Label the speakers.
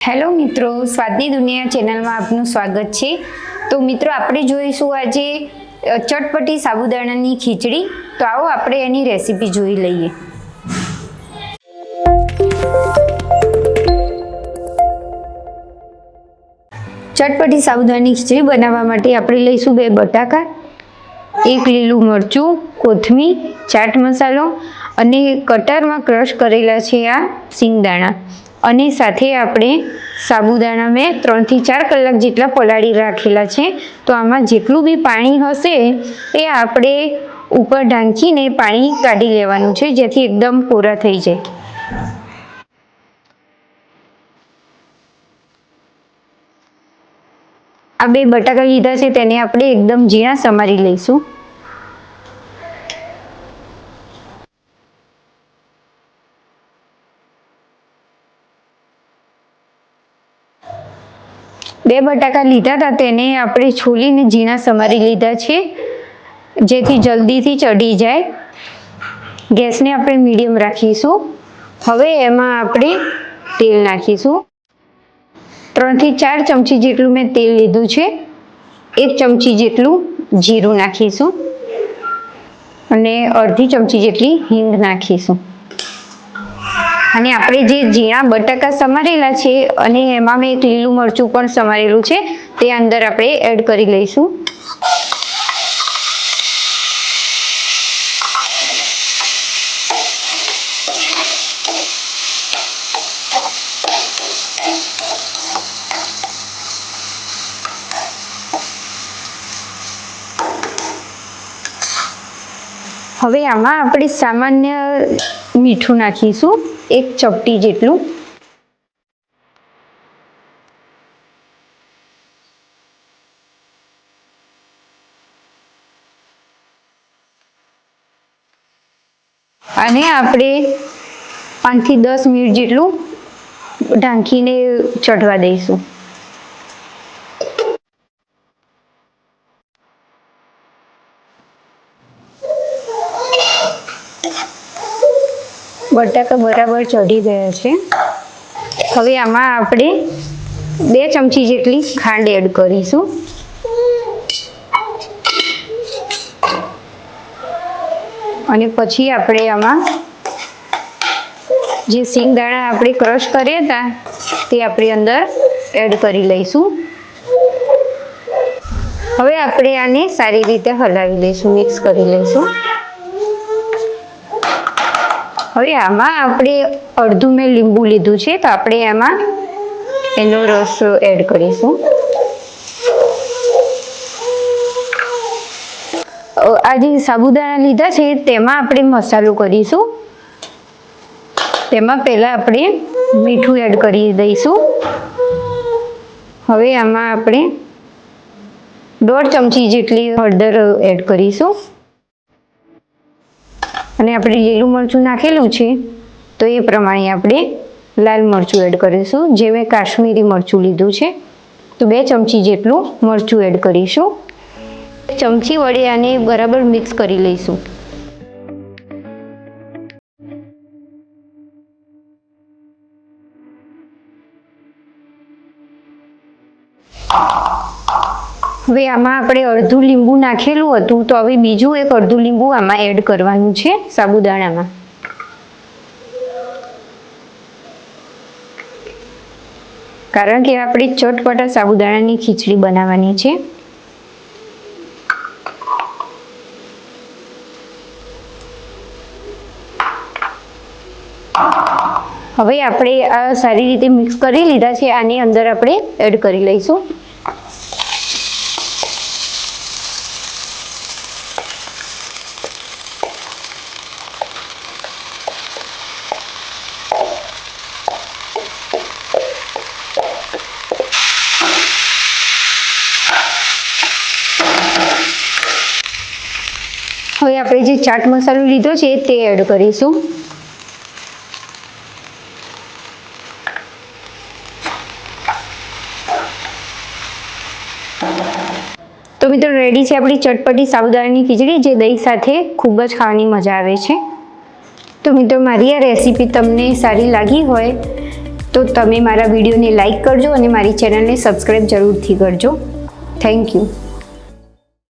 Speaker 1: Hello મિત્રો, સ્વાદની દુનિયા ચેનલમાં આપનું સ્વાગત છે. તો મિત્રો, આપણે જોઈશું આજે ચટપટી સાબુદાણાની ખીચડી. તો આવો આપણે એની રેસીપી જોઈ લઈએ. ચટપટી સાબુદાણાની ખીચડી બનાવવા માટે આપણે લઈશું બે બટાકા, એક લીલું મરચું, કોથમીર, ચાટ મસાલો અને કટરમાં ક્રશ કરેલા છે આ સિંગદાણા. અને સાથે આપણે સાબુદાણા મેં ત્રણથી ચાર કલાક જેટલા પલાળી રાખેલા છે. તો આમાં જેટલું બી પાણી હશે એ આપણે ઉપર ઢાંકીને પાણી કાઢી લેવાનું છે, જેથી એકદમ કોરા થઈ જાય. આ બે બટાકા લીધા છે, તેને આપણે એકદમ ઝીણા સમારી લઈશું. બે બટાકા લીધા હતા તેને આપણે છોલીને ઝીણા સમારી લીધા છે. જેથી જલ્દીથી ચડી જાય. ગેસને આપણે મીડિયમ રાખીશું. હવે એમાં આપણે તેલ નાખીશું. ત્રણથી ચાર ચમચી જેટલું મેં તેલ લીધું છે. એક ચમચી જેટલું જીરું નાખીશું. અને અડધી ચમચી જેટલી હિંગ નાખીશું. અને આપણે જે ઝીણા બટાકા સમારેલા છે અને એમાં મેં એક લીલું મરચું પણ સમારેલું છે, તે અંદર આપણે એડ કરી લઈશું. હવે આમાં આપણે સામાન્ય મીઠું નાખીશું, એક ચપટી જેટલું. અને આપણે પાંચથી દસ મિનિટ જેટલું ઢાંકીને ચઢવા દઈશું. બટાકા બરાબર ચઢી ગયા છે. હવે આમાં આપણે બે ચમચી જેટલી ખાંડ એડ કરીશું. અને પછી આપણે આમાં જે સિંગદાણા આપણે ક્રશ કર્યા હતા, તે આપણે અંદર એડ કરી લઈશું. હવે આપણે આને સારી રીતે હલાવી લઈશું, મિક્સ કરી લઈશું. હવે આમાં આપણે અડધું મેં લીંબુ લીધું છે, તો આપણે એમાં એનો રસ એડ કરીશું. આ જે સાબુદાણા લીધા છે, તેમાં આપણે મસાલો કરીશું. તેમાં પહેલાં આપણે મીઠું એડ કરી દઈશું. હવે આમાં આપણે દોઢ ચમચી જેટલી હળદર એડ કરીશું. અને આપણે લીલું મરચું નાખેલું છે, તો એ પ્રમાણે આપણે લાલ મરચું એડ કરીશું. જે મેં કાશ્મીરી મરચું લીધું છે, તો બે ચમચી જેટલું મરચું એડ કરીશું. ચમચી વડે આને બરાબર મિક્સ કરી લઈશું. હવે આમાં આપણે અડધું લીંબુ નાખેલું હતું, તો હવે બીજું એક અડધું લીંબુ આમાં એડ કરવાનું છે સાબુદાણામાં. કારણ કે આપણે ચટપટા સાબુદાણાની ખીચડી બનાવવાની છે. હવે આપણે આ સારી રીતે મિક્સ કરી લીધા છે, આની અંદર આપણે એડ કરી લઈશું. હવે આપણે જે ચાટ મસાલો લીધો છે તે એડ કરીશું. તો મિત્રો રેડી છે આપણી ચટપટી સાબુદાણાની ખીચડી જે દહીં સાથે ખૂબ જ ખાવાની મજા આવે છે. તો મિત્રો મારી આ રેસીપી તમને સારી લાગી હોય તો તમે મારા વિડીયોને લાઇક કરજો અને મારી ચેનલને સબસ્ક્રાઈબ જરૂરથી કરજો. Thank you